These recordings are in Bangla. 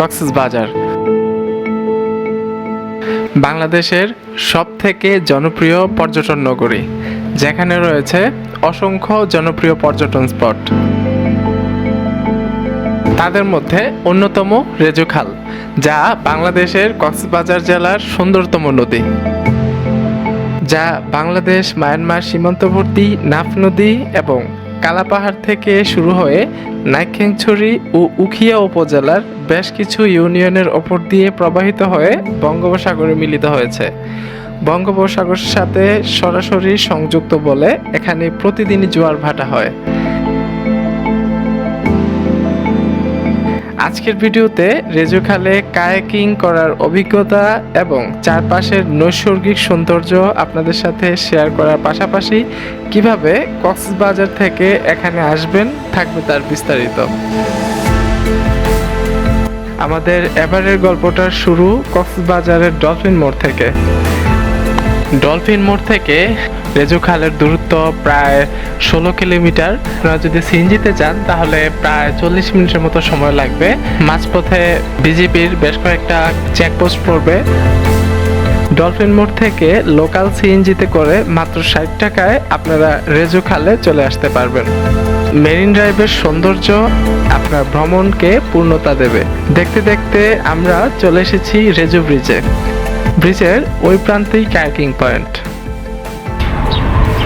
কক্সবাজার বাংলাদেশের সবথেকে জনপ্রিয় পর্যটন নগরী, যেখানে রয়েছে অসংখ্য জনপ্রিয় পর্যটন স্পট। তাদের মধ্যে অন্যতম রেজুখাল, যা বাংলাদেশের কক্সবাজার জেলার সুন্দরতম নদী। যা বাংলাদেশ, মায়ানমার সীমান্তবর্তী নাফ নদী এবং কালাপাহাড় থেকে শুরু হয়ে নাইখেংছড়ি ও উখিয়া উপজেলার বেশ কিছু ইউনিয়নের ওপর দিয়ে প্রবাহিত হয়ে বঙ্গোপসাগরে মিলিত হয়েছে। বঙ্গোপসাগরের সাথে সরাসরি সংযুক্ত বলে এখানে প্রতিদিনই জোয়ার ভাটা হয়। আজকের ভিডিওতে রেজুখালে কায়াকিং করার অভিজ্ঞতা এবং চারপাশের নৈসর্গিক সৌন্দর্য আপনাদের সাথে শেয়ার করার পাশাপাশি কীভাবে কক্সবাজার থেকে এখানে আসবেন থাকবে তার বিস্তারিত। আমাদের এবারের গল্পটার শুরু কক্সবাজারের ডলফিন মোড় থেকে। ডলফিন মোড় থেকে রেজু খালের দূরত্ব প্রায় ষোলো কিলোমিটার। আপনারা যদি সিএনজিতে যান, তাহলে প্রায় চল্লিশ মিনিটের মতো সময় লাগবে। মাঝপথে বিজেপির বেশ কয়েকটা চেকপোস্ট পড়বে। ডলফিন মোড় থেকে লোকাল সিএনজিতে করে মাত্র ষাট টাকায় আপনারা রেজু খালে চলে আসতে পারবেন। মেরিন ড্রাইভের সৌন্দর্য আপনার ভ্রমণকে পূর্ণতা দেবে। দেখতে দেখতে আমরা চলে এসেছি রেজু ব্রিজে। ব্রিজের ওই প্রান্তেই কায়াকিং পয়েন্ট।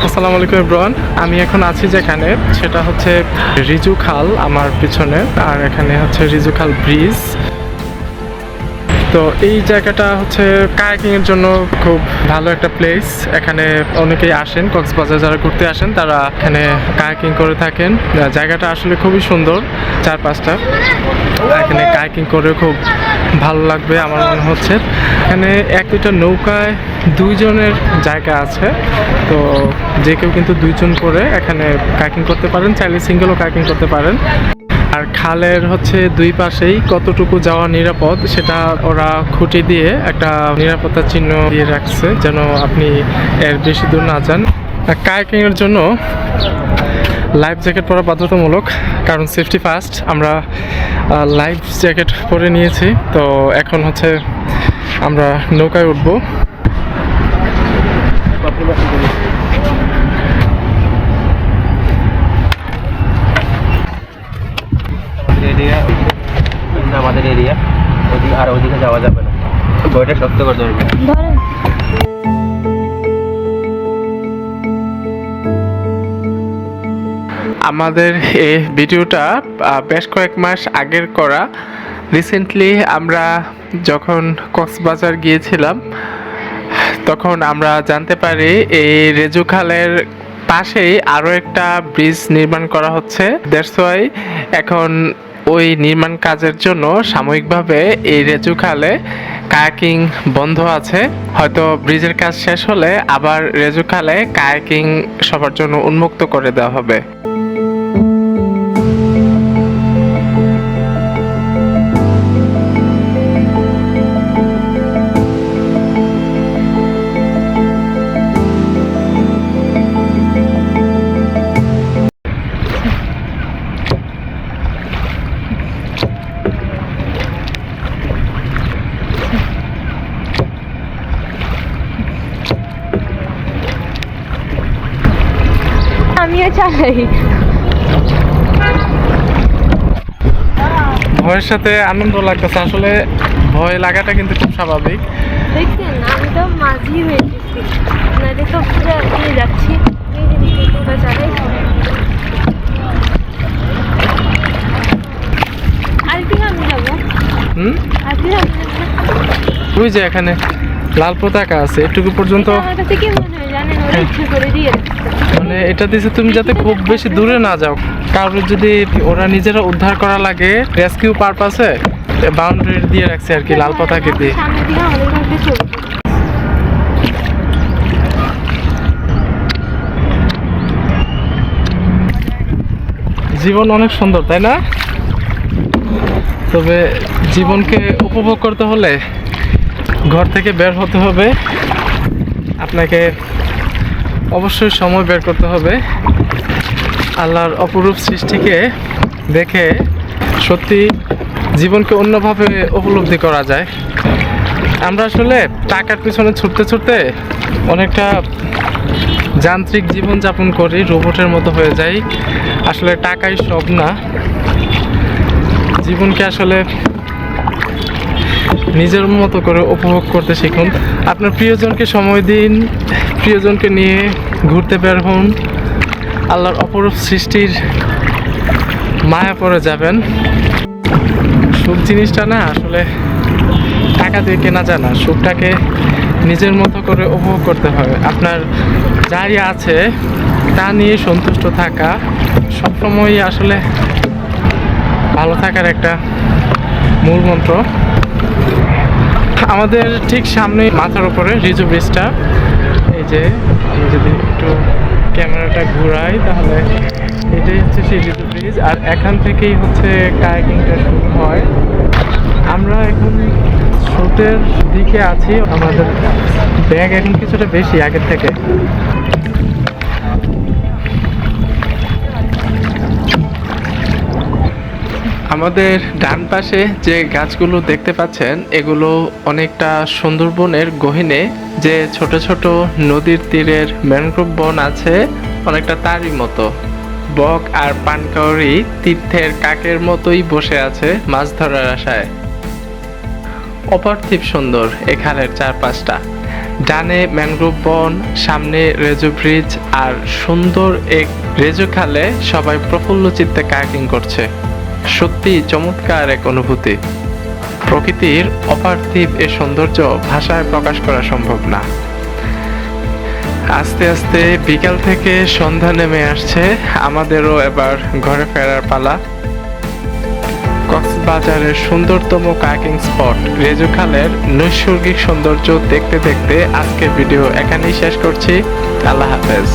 আসসালামু আলাইকুম ইব্রান আমি এখন আছি যেখানে, সেটা হচ্ছে রিজু খাল আমার পিছনে, আর এখানে হচ্ছে রিজু খাল ব্রিজ। তো এই জায়গাটা হচ্ছে কায়াকিং এর জন্য খুব ভালো একটা প্লেস এখানে অনেকেই আসেন, কক্সবাজার যারা ঘুরতে আসেন, তারা এখানে কায়াকিং করে থাকেন। জায়গাটা আসলে খুবই সুন্দর, চারপাশটা। কায়াকিং করে খুব ভালো লাগবে আমার মনে হচ্ছে। এখানে এক দুইটা নৌকায় দুইজনের জায়গা আছে। তো যে কেউ কিন্তু দুইজন করে এখানে কায়াকিং করতে পারেন, চাইলে সিঙ্গেলও কায়াকিং করতে পারেন। আর খালের হচ্ছে দুই পাশেই কতটুকু যাওয়া নিরাপদ, সেটা ওরা খুঁটি দিয়ে একটা নিরাপত্তা চিহ্ন দিয়ে রাখছে, যেন আপনি এর বেশি দূর না যান। কায়াকিং এর জন্য লাইফ জ্যাকেট পরা বাধ্যতামূলক কারণ সেফটি ফার্স্ট আমরা লাইফ জ্যাকেট পরে নিয়েছি তো এখন হচ্ছে আমরা নৌকায় উঠবো। এরিয়া আমাদের এরিয়া ওদিকে আর ওদিকে যাওয়া যাবে না। বইটা শক্ত করে ধরবে। আমাদের এই ভিডিওটা বেশ কয়েক মাস আগের করা। রিসেন্টলি আমরা যখন কক্সবাজার গিয়েছিলাম, তখন আমরা জানতে পারি এই রেজু খালের পাশেই আরও একটা ব্রিজ নির্মাণ করা হচ্ছে। ওয়াই এখন ওই নির্মাণ কাজের জন্য সাময়িকভাবে এই রেজু খালে কায়াকিং বন্ধ আছে। হয়তো ব্রিজের কাজ শেষ হলে আবার রেজু খালে কায়াকিং সবার জন্য উন্মুক্ত করে দেওয়া হবে। আমিও চালাই। ভয়ের সাথে আনন্দ লাগতেছে। আসলে ভয় লাগাটা কিন্তু খুব স্বাভাবিক। দেখছেন আমি তো মাঝি হয়ে গেছি আপনাদের তো পুরো নিয়ে যাচ্ছি। আমি যাব? হুম? ওই যে এখানে। লাল পতাকা আছে এটুকু পর্যন্ত মনে হয়। মানে এটা দিছে তুমি যাতে খুব বেশি দূরে না যাও। কারোর যদি ওরা নিজেরা উদ্ধার করা লাগে রেস্কিউ পারপাসে বাউন্ডারি দিয়ে রাখছে আর কি লাল পতাকা দিয়ে। জীবন অনেক সুন্দর তাই না? তবে জীবনকে উপভোগ করতে হলে ঘর থেকে বের হতে হবে। আপনাকে অবশ্যই সময় বের করতে হবে। আল্লাহর অপরূপ সৃষ্টিকে দেখে সত্যি জীবনকে অন্যভাবে উপলব্ধি করা যায়। আমরা আসলে টাকার পিছনে ছুটতে ছুটতে অনেকটা যান্ত্রিক জীবন যাপন করি, রোবটের মতো হয়ে যাই। আসলে টাকাই সব না। জীবনকে আসলে নিজের মতো করে উপভোগ করতে শিখুন। আপনার প্রিয়জনকে সময় দিন, প্রিয়জনকে নিয়ে ঘুরতে বের হন। আল্লাহর অপরূপ সৃষ্টির মায়া পরে যাবেন। সুখ জিনিসটা না আসলে টাকা দিয়ে কেনা যায় না। সুখটাকে নিজের মতো করে উপভোগ করতে হবে। আপনার যাই আছে, তা নিয়ে সন্তুষ্ট থাকা সবসময়ই আসলে ভালো থাকার একটা মূল মন্ত্র। আমাদের ঠিক সামনে মাথার উপরে রিজু ব্রিজটা। এই যে যদি একটু ক্যামেরাটা ঘুরাই তাহলে এটাই হচ্ছে সেই রিজু ব্রিজ। আর এখান থেকেই হচ্ছে কায়াকিংটা শুরু হয়। আমরা এখন স্রোতের দিকে আছি। আমাদের ব্যাগ এখন কিছুটা বেশি আগের থেকে। আমাদের ডান পাশে যে গাছগুলো দেখতে পাচ্ছেন, এগুলো অনেকটা সুন্দরবনের গহিনে। যে ছোট ছোট নদীর তীরের ম্যানগ্রোভ বন আছে, অনেকটা তারই মতো। বক আর পানকাউরি তীর্থের কাকের মতোই বসে আছে মাছ ধরার আশায়। অপার্থিব সুন্দর এ খালের চারপাশটা। ডানে ম্যানগ্রোভ বন, সামনে রেজু ব্রিজ আর সুন্দর এক রেজু খালে সবাই প্রফুল্ল চিত্তে কায়াকিং করছে। সত্যি চমৎকার এক অনুভূতি। প্রকৃতির অপার্থিব এ সৌন্দর্য ভাষায় প্রকাশ করা সম্ভব না। আস্তে আস্তে বিকাল থেকে সন্ধ্যা নেমে আসছে, আমাদেরও এবার ঘরে ফেরার পালা। কক্সবাজারের সুন্দরতম কাকিং স্পট রেজুখালের নৈসর্গিক সৌন্দর্য দেখতে দেখতে আজকের ভিডিও এখানেই শেষ করছি। আল্লাহ হাফেজ।